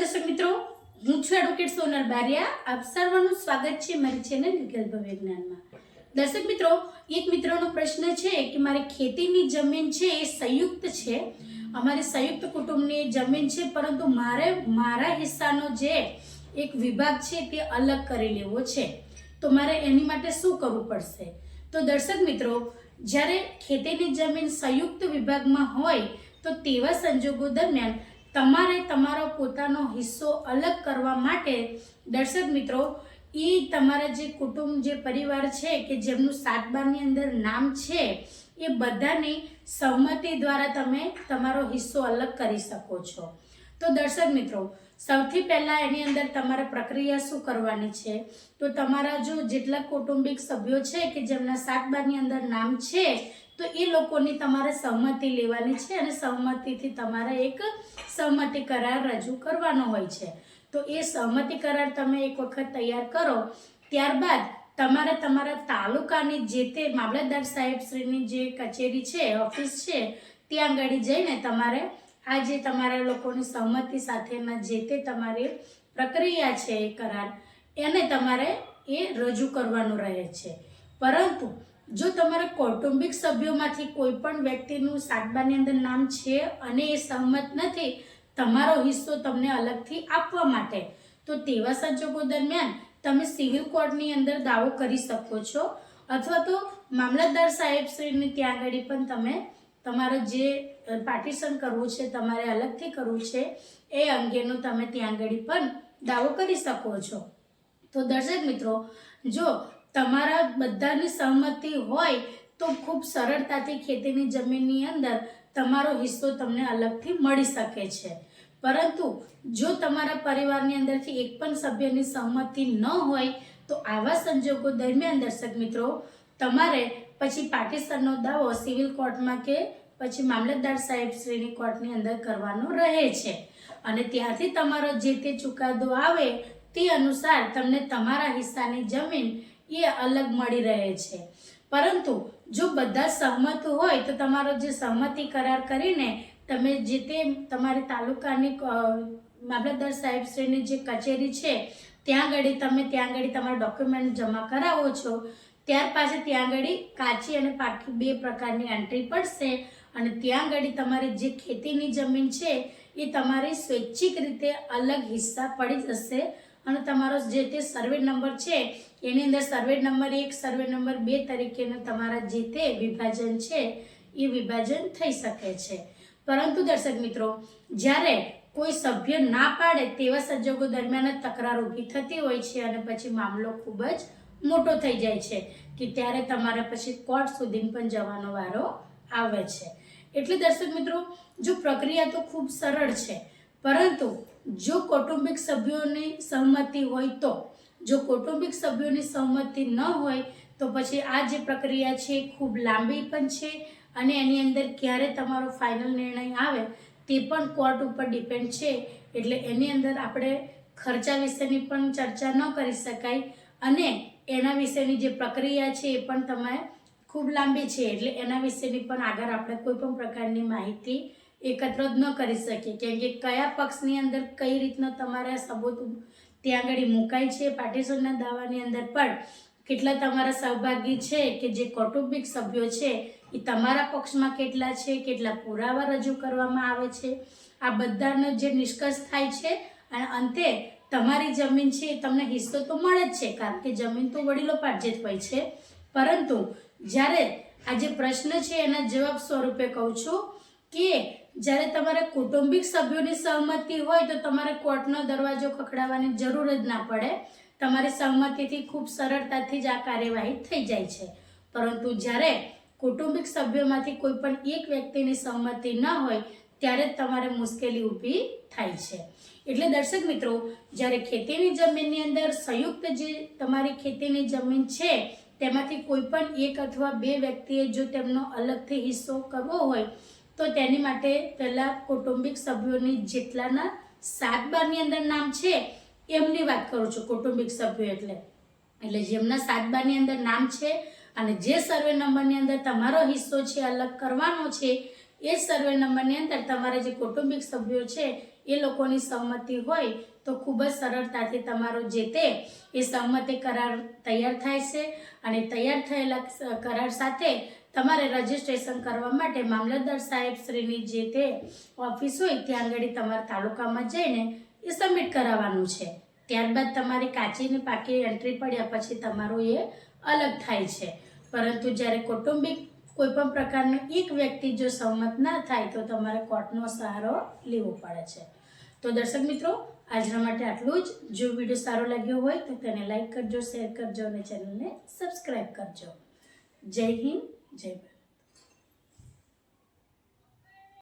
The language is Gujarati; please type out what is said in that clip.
દર્શક મિત્રો, હું છું એડવોકેટ સોનલ બારિયા. આપ સર્વનું સ્વાગત છે મારી ચેનલ વિકલ્પ વિજ્ઞાનમાં દર્શક મિત્રો, એક મિત્રનો પ્રશ્ન છે કે મારી ખેતીની જમીન છે એ સંયુક્ત છે? અમારી સંયુક્ત કુટુંબની જમીન છે, પરંતુ મારે, મારા હિસ્સાનો જે એક વિભાગ છે તે અલગ કરી લેવો છે. તો મારે એની માટે શું કરવું પડશે? તો દર્શક મિત્રો, જ્યારે ખેતીની જમીન સંયુક્ત વિભાગમાં હોય, તો તેવા સંજોગો દરમિયાન તમારે તમારો પોતાનો હિસ્સો અલગ કરવા માટે, દર્શક મિત્રો એ તમારા જે કુટુંબ, જે પરિવાર છે કે જેમનું સાત બારની અંદર નામ છે, એ બધાની સહમતિ દ્વારા તમે તમારો હિસ્સો અલગ કરી શકો છો. તો દર્શક મિત્રો, સૌથી પહેલાં એની અંદર તમારે પ્રક્રિયા શું કરવાની છે? તો તમારા જો જેટલા કૌટુંબિક સભ્યો છે કે જેમના સાત બારની અંદર નામ છે તો એ લોકોની તમારે સહમતિ લેવાની છે અને સહમતિથી તમારે એક સહમતિ કરાર રજૂ કરવાનો હોય છે. તો એ સહમતિ કરાર તમે એક વખત તૈયાર કરો, ત્યારબાદ તમારે તમારા તાલુકાની જે તે મામલતદાર સાહેબશ્રીની જે કચેરી છે, ઓફિસ છે, ત્યાં આગળ જઈને તમારે આ જે તમારા લોકોની સહમતિ સાથેના જે તે તમારી પ્રક્રિયા છે એ કરાર, એને તમારે એ રજૂ કરવાનું રહે છે. પરંતુ જો તમારા કૌટુંબિક સભ્યોમાંથી કોઈ પણ વ્યક્તિનું સાતબાની અંદર નામ છે અને એ સહમત નથી, તમારો હિસ્સો તમને અલગથી આપવા માટે. તો તેવા સંજોગો દરમિયાન તમે સિવિલ કોર્ટની અંદર દાવો કરી શકો છો. અથવા તો મામલતદાર સાહેબશ્રીની ત્યાં આગળ પણ તમે તમારે જે પાર્ટીશન કરવું છે, તમારે અલગથી કરવું છે, એ અંગેનું તમે ત્યાં આગળ પણ દાવો કરી શકો છો. તો દર્શક મિત્રો, જો તમારા બધાની સહમતિ હોય તો ખૂબ સરળતાથી ખેતીની જમીનની અંદર તમારો હિસ્સો તમને અલગથી મળી શકે છે. પરંતુ જો તમારા પરિવારની અંદરથી એક પણ સભ્યની સહમતિ ન હોય તો આવા સંજોગો દરમિયાન દર્શક મિત્રો, તમારે પછી પાટીસરનો દાવો સિવિલ કોર્ટમાં કે પછી મામલતદાર સાહેબ શ્રીની કોર્ટની અંદર કરવાનો રહે છે. અને ત્યાંથી તમારો જે તે ચુકાદો આવે તે અનુસાર તમને તમારા હિસ્સાની જમીન એ અલગ મળી રહે છે. પરંતુ જો બધા સહમત હોય તો તમારો જે સહમતિ કરાર કરીને તમે જે તે તમારી તાલુકાની મામલતદાર સાહેબશ્રીની જે કચેરી છે, ત્યાં આગળ તમે ત્યાં આગળ તમારા ડોક્યુમેન્ટ જમા કરાવો છો, ત્યાર પાછી ત્યાં આગળ કાચી અને પાકી બે પ્રકારની એન્ટ્રી પડશે અને ત્યાં આગળ તમારી જે ખેતીની જમીન છે, એ તમારી સ્વૈચ્છિક રીતે અલગ હિસ્સા પડી જશે અને તમારો જે તે સર્વે નંબર છે, એની અંદર સર્વે નંબર એક સર્વે નંબર બે તરીકેનું તમારા જે તે વિભાજન છે, એ વિભાજન થઈ શકે છે. પરંતુ દર્શક મિત્રો, જ્યારે કોઈ સભ્ય ના પાડે તેવા સંજોગો દરમિયાન તકરાર ઊભી થતી હોય છે અને પછી મામલો ખૂબ જ મોટો થઈ જાય છે, કે ત્યારે તમારે પછી કોર્ટ સુધી પણ જવાનો વારો આવે છે. એટલે દર્શક મિત્રો, જો પ્રક્રિયા તો ખૂબ સરળ છે પરંતુ જો કૌટુંબિક સભ્યોની સહમતિ હોય તો, જો કૌટુંબિક સભ્યોની સહમતિ ન હોય, તો પછી આ જે પ્રક્રિયા છે એ ખૂબ લાંબી પણ છે અને એની અંદર ક્યારે તમારો ફાઇનલ નિર્ણય આવે તે પણ કોર્ટ ઉપર ડિપેન્ડ છે. એટલે એની અંદર આપણે ખર્ચા વિશેની પણ ચર્ચા ન કરી શકાય અને એના વિશેની જે પ્રક્રિયા છે એ પણ તમે ખૂબ લાંબી છે. એટલે એના વિશેની પણ આગળ આપણે કોઈ પણ પ્રકારની માહિતી એકત્ર જ ન કરી શકીએ. કેમ કે કયા પક્ષની અંદર કઈ રીતના તમારા સબૂત ત્યાં આગળ મુકાય છે પાર્ટીશનના દાવાની અંદર પણ કેટલા તમારા સહભાગી છે કે જે કૌટુંબિક સભ્યો છે, એ તમારા પક્ષમાં કેટલા છે, કેટલા પુરાવા રજૂ કરવામાં આવે છે. આ બધાનો જે નિષ્કર્ષ થાય છે, અને અંતે તમારી જમીન છે તમને હિસ્સો તો મળે જ છે, કારણ કે જમીન તો વડીલો પાર્જિત હોય છે. પરંતુ જ્યારે આ જે પ્રશ્ન છે એના જવાબ સ્વરૂપે કહું છું કે જ્યારે તમારે કૌટુંબિક સભ્યોની સહમતિ હોય તો તમારે કોર્ટનો દરવાજો ખખડાવવાની જરૂર જ ના પડે. તમારી સહમતિથી ખૂબ સરળતાથી જ આ કાર્યવાહી થઈ જાય છે. પરંતુ જ્યારે કૌટુંબિક સભ્યોમાંથી કોઈ પણ એક વ્યક્તિની સહમતિ ન હોય, ત્યારે જ તમારે મુશ્કેલી ઊભી થાય છે. એટલે દર્શક મિત્રો, જ્યારે ખેતીની જમીનની અંદર સંયુક્ત જે તમારી ખેતીની જમીન છે, તેમાંથી કોઈ પણ એક અથવા બે વ્યક્તિએ જો તેમનો અલગથી હિસ્સો કરવો હોય તો તેની માટે પહેલાં કૌટુંબિક સભ્યોની જેટલાના સાત બારની અંદર નામ છે, એમની વાત કરું છું, કૌટુંબિક સભ્યો એટલે. એટલે જેમના સાત બારની અંદર નામ છે અને જે સર્વે નંબરની અંદર તમારો હિસ્સો છે, અલગ કરવાનો છે, એ સર્વે નંબરની અંદર તમારા જે કૌટુંબિક સભ્યો છે, એ લોકોની સહમતિ હોય તો ખૂબ જ સરળતાથી તમારો જે તે, એ સહમતિ કરાર તૈયાર થાય છે. અને તૈયાર થયેલા કરાર સાથે તમારે રજીસ્ટ્રેશન કરવા માટે મામલતદાર સાહેબ શ્રીની જે તે ઓફિસ હોય ત્યાં આગળ તમારા તાલુકામાં જઈને એ સબમિટ કરાવવાનું છે. ત્યારબાદ તમારી કાચીની પાકી એન્ટ્રી પડ્યા પછી તમારું એ અલગ થાય છે. પરંતુ જ્યારે કૌટુંબિક કોઈપણ પ્રકારનો એક વ્યક્તિ જો સહમત ના થાય તો તમારે કોર્ટનો સહારો લેવો પડે છે. તો દર્શક મિત્રો, આજના માટે આટલું જ. જો વીડિયો સારો લાગ્યો હોય તો તેને લાઈક કરજો, શેર કરજો અને ચેનલને સબસ્ક્રાઈબ કરજો. જય હિન્દ. જય ભારત